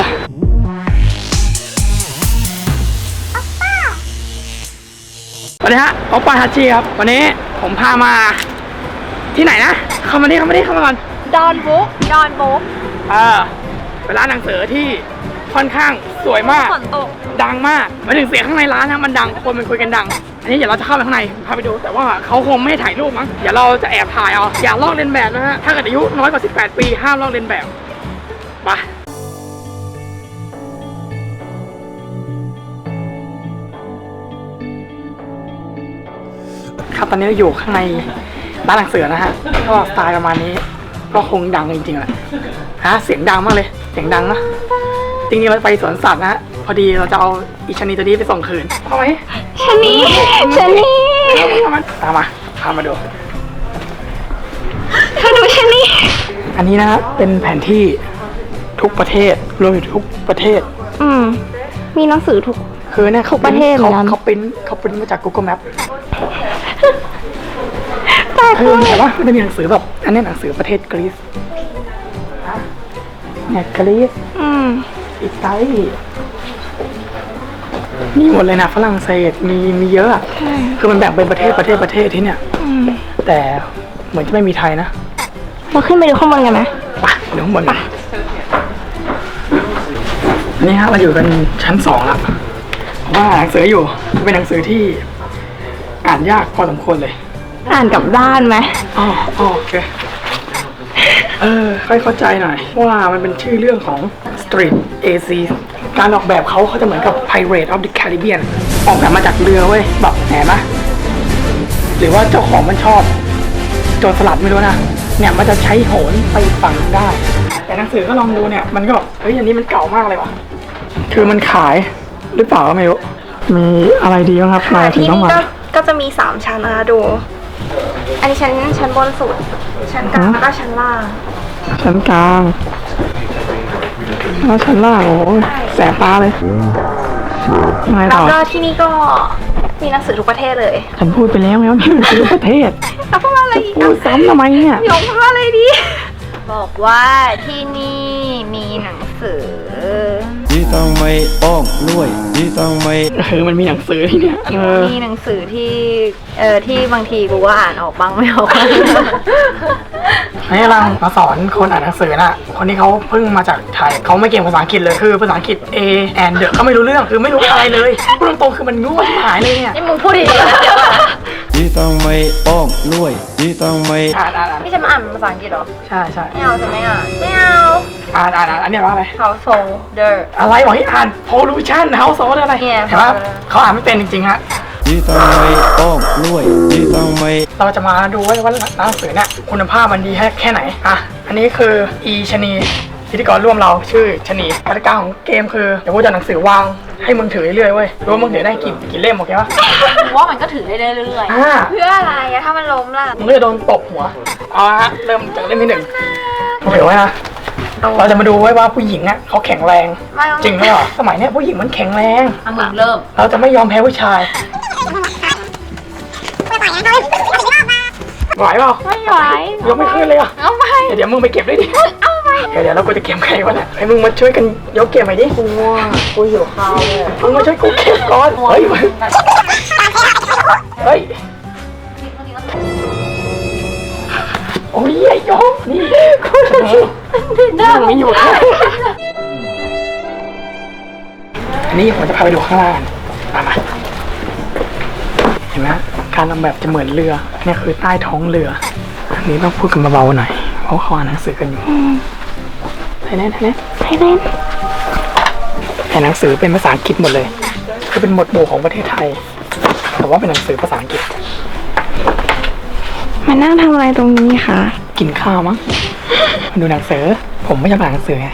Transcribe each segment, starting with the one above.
อสวัสดีฮะโอปาฮาชิครับ วันนี้ผมพามา ที่ไหนนะเข้ามาดิเข้ามาดิเข้ามาก่อนดอนบุ๊กดอนบุ๊กเออเป็นร้านหนังสือที่ค่อนข้างสวยมาก ฝนตก ดังมากหมายถึงเสียงข้างในร้านนะมันดังคนมันคุยกันดัง อันนี้เดี๋ยวเราจะเข้าไปข้างในพาไปดูแต่ว่าเขาคงไม่ให้ถ่ายรูปมั้งเดี๋ยวเราจะแอบถ่ายเอาอย่าลอกเลียนแบบนะฮะถ้าเกิดอายุน้อยกว่า 18 ปีห้ามลอกเลียนแบบไป ครับ ตอนนี้เราอยู่ข้างในร้านหนังสือนะฮะก็สไตล์ประมาณนี้ ก็คงดังจริงๆแหละฮะเสียงดังมากเลย เสียงดังนะจริงๆเราไปสวนสัตว์นะฮะพอดีเราจะเอาอีชะนีตัวนี้ไปส่งคืนเอาไหมชะนีชะนีเอามาตามมาพามาดูเธอดูชะนีอันนี้นะฮะเป็นแผนที่ทุกประเทศรวมถึงทุกประเทศ อืมมีหนังสือทุก คือเนี่ยเขาทุกประเทศเขาเหมือนกัน เขาปริ้นเขาปริ้นมาจาก Google Map แต่คือแต่ว่ามันจะมีหนังสือแบบอันนี้หนังสือประเทศกรีซเนี่ยกรีซอืมอิตาลีมีหมดเลยนะฝรั่งเศสมีมีเยอะอะคือมันแบ่งเป็นประเทศประเทศประเทศที่เนี่ยอืมแต่เหมือนจะไม่มีไทยนะเราขึ้นไปดูข้างบนกันไหมไปเดี๋ยวข้างบนเลยอันนี้ฮะเราอยู่กันชั้นสองละเพราะว่าหนังสืออยู่เป็นหนังสือที่ อ่านยากพอสมควรเลย อ่านกลับด้านไหมอ๋ออ๋อโอเค เออ ค่อยเข้าใจหน่อย ว่ามันเป็นชื่อเรื่องของ Street AC การออกแบบเขาเขาจะเหมือนกับ Pirate of the Caribbean ออกแบบมาจากเรือเว้ยแบบแหนไหมหรือว่าเจ้าของมันชอบ โจรสลัดไม่รู้นะ เนี่ยมันจะใช้โหนไปฝั่งได้ แต่หนังสือก็ลองดูเนี่ย มันก็แบบเฮ้ยอันนี้มันเก่ามากเลยว่ะ คือมันขายหรือเปล่าก็ไม่รู้ มีอะไรดีบ้างครับมาถึงที่ต้องนี่มา ก็ก็จะมีสามชั้นนะคะดู อันนี้ชั้นชั้นบนสุด ชั้นกลางฮะแล้วก็ชั้นล่าง ชั้นกลางแล้วชั้นล่างโอ้ยแสบตาเลยไงแล้ต่วอก็ที่นี่ก็มีหนังสือทุกประเทศเลยฉันพูดไปแล้วไงว่านี่มันคือประเทศแล้วพูดว่าอะไรอีกพูดซ้ำทำไมเนี่ยยงพูดว่าอะไรดี บอกว่าที่นี่มีหนังสือ ที่ต้องไม่อ้อมด้วยที่ต้องไม่คือมันมีหนังสือที่เนี่ยเออมีหนังสือที่เออที่บางทีกูก็อ่านออกบ้างไม่ออกให้เรามาสอนคนอ่านหนังสือน่ะ คนที่เขาเพิ่งมาจากไทยเขาไม่เก่งภาษาอังกฤษเลยคือภาษาอังกฤษ A and the เขาไม่รู้เรื่องคือไม่รู้อะไรเลยพูดตรงๆคือมันง่วงหายเลยเนี่ยนี่มึงพูดดีๆนะเดี๋ยวก่อนนะที่ต้องไม่อ้อมด้วยที่ต้องไม่อ่านอ่านอ่านนี่จะมาอ่านภาษาอังกฤษเหรอใช่ใช่ไม่เอาจะไม่อ่านไม่เอาอ่านอ่านอ่านอันเนี้ยว่าอะไร householder อะไรบอกให้อ่าน pollution house อะไรเนี่ย เห็นปะเขาอ่านไม่เป็นจริงๆฮะที่ต้องไม่อ้อมด้วยที่ต้องไม่เราจะมาดูว่าว่าหนังสือเนี่ยคุณภาพมันดีแค่แค่ไหนอะอันนี้คืออีชะนีพิธีกรร่วมเราชื่อชะนีกติกาของเกมคือเดี๋ยวกูจะเอาหนังสือวางให้มึงถือเรื่อยๆเว้ยรู้ว่ามึงถือได้กี่กี่เล่มโอเคปะว่ามันก็ถือได้เรื่อยอ่า ๆ เพื่ออะไรอะถ้ามันล้มล่ะมึงก็จะโดนตบหัวเอาละฮะเริ่มจากเล่มที่หนึ่งโอเคไว้นะ เราจะมาดูไว้ว่าผู้หญิงอะเขาแข็งแรง ไม่จริงไหมเหรอสมัยเนี้ยผู้หญิงมันแข็งแรง อะมึงเริ่ม เราจะไม่ยอมแพ้ผู้ชายไหวเปล่าไม่ไหวยกไม่ขึ้นเลยอะเอาไปเดี๋ยวมึงไปเก็บด้วยดิเอาไปเดี๋ยวเดี๋ยวเรากูจะเก็บใครวะเนี่ยให้มึงมาช่วยกันยกเก็บหน่อยดิกูว่ากูหิวข้าวเลยมึงมาช่วยกูเก็บก่อนเฮ้ยมึงเฮ้ยโอ้ยไอ้ยกนี่กูจะ นี่มึงไม่อยู่แค่อันนี้ผมจะพาไปดูข้างล่างมามาเห็นไหมการทำแบบจะเหมือนเรือเนี่ยคือใต้ท้องเรือ อันนี้ต้องพูดกันเบาๆหน่อย เพราะเขาอ่านหนังสือกันอยู่ไทยแลนด์ไทยแลนด์ไทยแลนด์แต่หนังสือเป็นภาษาอังกฤษหมดเลยคือเป็นหมวดหมู่ของประเทศไทย แต่ว่าเป็นหนังสือภาษาอังกฤษ มานั่งทำอะไรตรงนี้คะ กินข้าวมั้งมา ดูหนังสือ ผมไม่ชอบอ่านหนังสือไง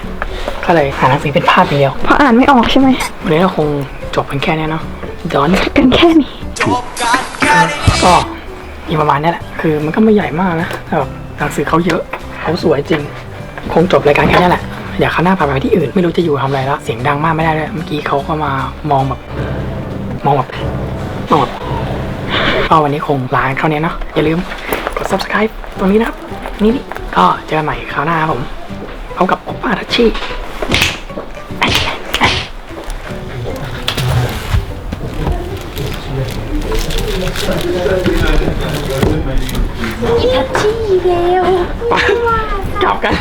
ก็เลยอ่านหนังสือเป็นภาพอย่างเดียว เพราะอ่านไม่ออกใช่ไหมวันนี้เราคงจบกันแค่นี้เนาะดอนกันแค่นี้ก็มีประมาณนี้แหละ คือมันก็ไม่ใหญ่มากนะแต่แบบหนังสือเขาเยอะเขาสวยจริง คงจบรายการแค่นี้แหละอยากข้างหน้าพาไปที่อื่นไม่รู้จะอยู่ทำอะไรแล้วเสียงดังมากไม่ได้เลยเมื่อกี้เขาก็มามองแบบมองแบบมองแบบก็วันนี้คงลาเท่านี้เนาะอย่าลืมกด subscribe ตรงนี้นะครับนี่นี่ ก็เจอกันใหม่คราวหน้าครับผมพร้อมกับโอป้าทัชชี่ทัชชี่เร็ว กลับกัน